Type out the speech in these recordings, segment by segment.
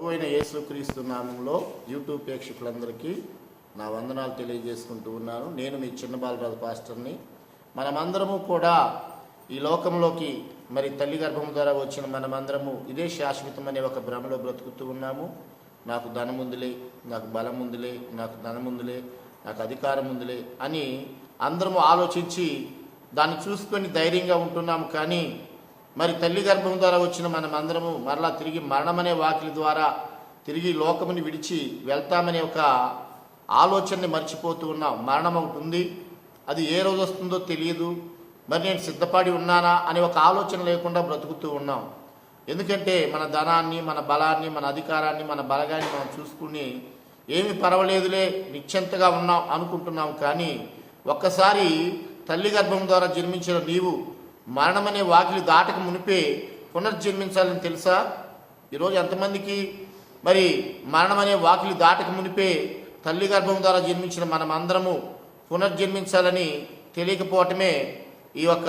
ప్రభువైన యేసుక్రీస్తు నామంలో యూట్యూబ్ ప్రేక్షకులందరికీ నా వందనాలు తెలియజేసుకుంటూ ఉన్నాను. నేను మీ చిన్న బాలరాజు పాస్టర్ని. మనమందరము కూడా ఈ లోకంలోకి మరి తల్లి గర్భం ద్వారా వచ్చిన మనమందరము ఇదే శాశ్వతం అనే ఒక భ్రమలో బ్రతుకుతూ ఉన్నాము. నాకు ధనం ఉందిలే నాకు బలం ఉందిలే నాకు ధనం ఉందిలే నాకు అధికారం ఉందిలే అని అందరము ఆలోచించి దాన్ని చూసుకొని ధైర్యంగా ఉంటున్నాము. కానీ మరి తల్లి గర్భం ద్వారా వచ్చిన మనం అందరము మరలా తిరిగి మరణమనే వాకిలి ద్వారా తిరిగి లోకముని విడిచి వెళ్తామనే ఒక ఆలోచనని మర్చిపోతూ ఉన్నాం. మరణం ఒకటి ఉంది. అది ఏ రోజు వస్తుందో తెలియదు. మరి నేను సిద్ధపడి ఉన్నానా అనే ఒక ఆలోచన లేకుండా బ్రతుకుతూ ఉన్నాం. ఎందుకంటే మన ధనాన్ని మన బలాన్ని మన అధికారాన్ని మన బలగాన్ని మనం చూసుకుని ఏమి పర్వాలేదులే నిశ్చంతగా ఉన్నాం అనుకుంటున్నాం. కానీ ఒక్కసారి తల్లి గర్భం ద్వారా జన్మించిన నీవు మరణమనే వాకిలి దాటక మునిపే పునర్జన్మించాలని తెలుసా? ఈరోజు ఎంతమందికి మరి మరణమనే వాకిలి దాటక మునిపే తల్లి గర్భం ద్వారా జన్మించిన మనమందరము పునర్జన్మించాలని తెలియకపోవటమే ఈ యొక్క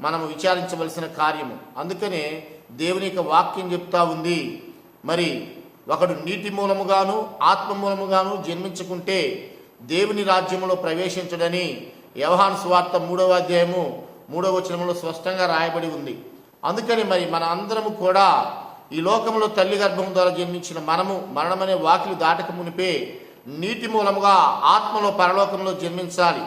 మనము విచారించవలసిన కార్యము. అందుకనే దేవుని యొక్క వాక్యం చెప్తా ఉంది. మరి ఒకడు నీటి మూలముగాను ఆత్మ మూలముగాను జన్మించుకుంటే దేవుని రాజ్యంలో ప్రవేశించడని యవహాన్ స్వార్థ మూడవ అధ్యాయము మూడవ వచనంలో స్పష్టంగా రాయబడి ఉంది. అందుకని మరి మన అందరము కూడా ఈ లోకంలో తల్లి గర్భం ద్వారా జన్మించిన మనము మరణమనే వాకిలు దాటక మునిపే నీటి మూలముగా ఆత్మలో పరలోకంలో జన్మించాలి.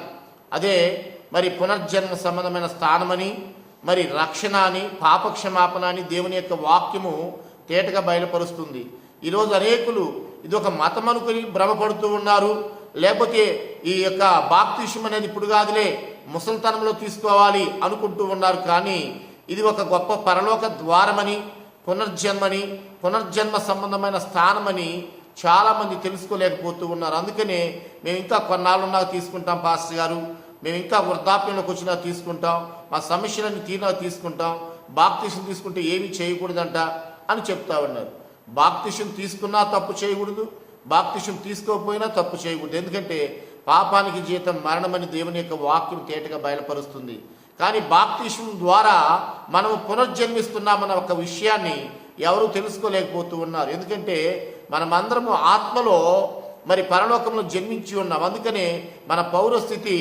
అదే మరి పునర్జన్మ సంబంధమైన స్థానమని మరి రక్షణ అని పాపక్షమాపణ అని దేవుని యొక్క వాక్యము తేటగా బయలుపరుస్తుంది. ఈరోజు అనేకులు ఇది ఒక మతం అనుకుని భ్రమపడుతూ ఉన్నారు. లేకపోతే ఈ యొక్క బాప్తిష్యం అనేది ఇప్పుడు కాదులే. ముసల్తనంలో తీసుకోవాలి అనుకుంటూ ఉన్నారు కానీ ఇది ఒక గొప్ప పరలోక ద్వారమని పునర్జన్మని పునర్జన్మ సంబంధమైన స్థానమని చాలామంది తెలుసుకోలేకపోతూ ఉన్నారు. అందుకనే మేము ఇంకా కొన్నాళ్ళున్నా తీసుకుంటాం పాస్టర్ గారు. మేము ఇంకా వృద్ధాప్యంలోకి వచ్చినా తీసుకుంటాం మా సమస్యలను తీరినా తీసుకుంటాం బాప్తిషన్ తీసుకుంటే ఏమీ చేయకూడదంట అని చెప్తా ఉన్నారు. బాప్తిషన్ తీసుకున్నా తప్పు చేయకూడదు బాప్తిషన్ తీసుకోకపోయినా తప్పు చేయకూడదు. ఎందుకంటే పాపానికి జీతం మరణమని దేవుని యొక్క వాక్యం తేటగా బయలుపరుస్తుంది. కానీ బాప్తిష్యం ద్వారా మనము పునర్జన్మిస్తున్నామన్న ఒక విషయాన్ని ఎవరూ తెలుసుకోలేకపోతూ ఉన్నారు. ఎందుకంటే మనమందరము ఆత్మలో మరి పరలోకంలో జన్మించి ఉన్నాం. అందుకనే మన పౌరస్థితి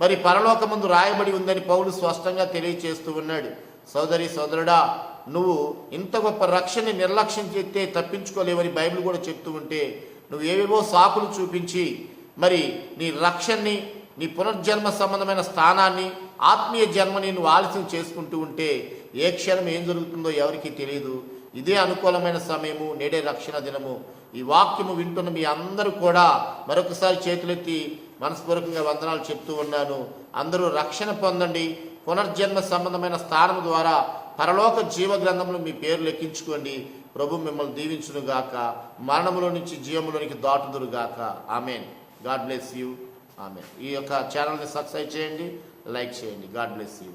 మరి పరలోకముందు రాయబడి ఉందని పౌరుడు స్పష్టంగా తెలియచేస్తూ ఉన్నాడు. సోదరి సోదరుడా నువ్వు ఇంత గొప్ప రక్షణని నిర్లక్ష్యం చేస్తే తప్పించుకోలేవని బైబిల్ కూడా చెప్తూ ఉంటే నువ్వు ఏవేవో సాకులు చూపించి మరి నీ రక్షణని నీ పునర్జన్మ సంబంధమైన స్థానాన్ని ఆత్మీయ జన్మని నువ్వు ఆలస్యం చేసుకుంటూ ఉంటే ఏ క్షణం ఏం జరుగుతుందో ఎవరికీ తెలియదు. ఇదే అనుకూలమైన సమయము నేడే రక్షణ దినము. ఈ వాక్యము వింటున్న మీ అందరూ కూడా మరొకసారి చేతులెత్తి మనస్పూర్వకంగా వందనాలు చెప్తూ ఉన్నాను. అందరూ రక్షణ పొందండి. పునర్జన్మ సంబంధమైన స్థానం ద్వారా పరలోక జీవ గ్రంథంలో మీ పేరు లెక్కించుకోండి. ప్రభు మిమ్మల్ని దీవించును గాక మరణములో నుంచి జీవములోనికి దాటుదురు గాక ఆమెన్. గాడ్ బ్లెస్ యూ ఆమె ఈ యొక్క ఛానల్ని సబ్స్క్రైబ్ చేయండి లైక్ చేయండి. God bless you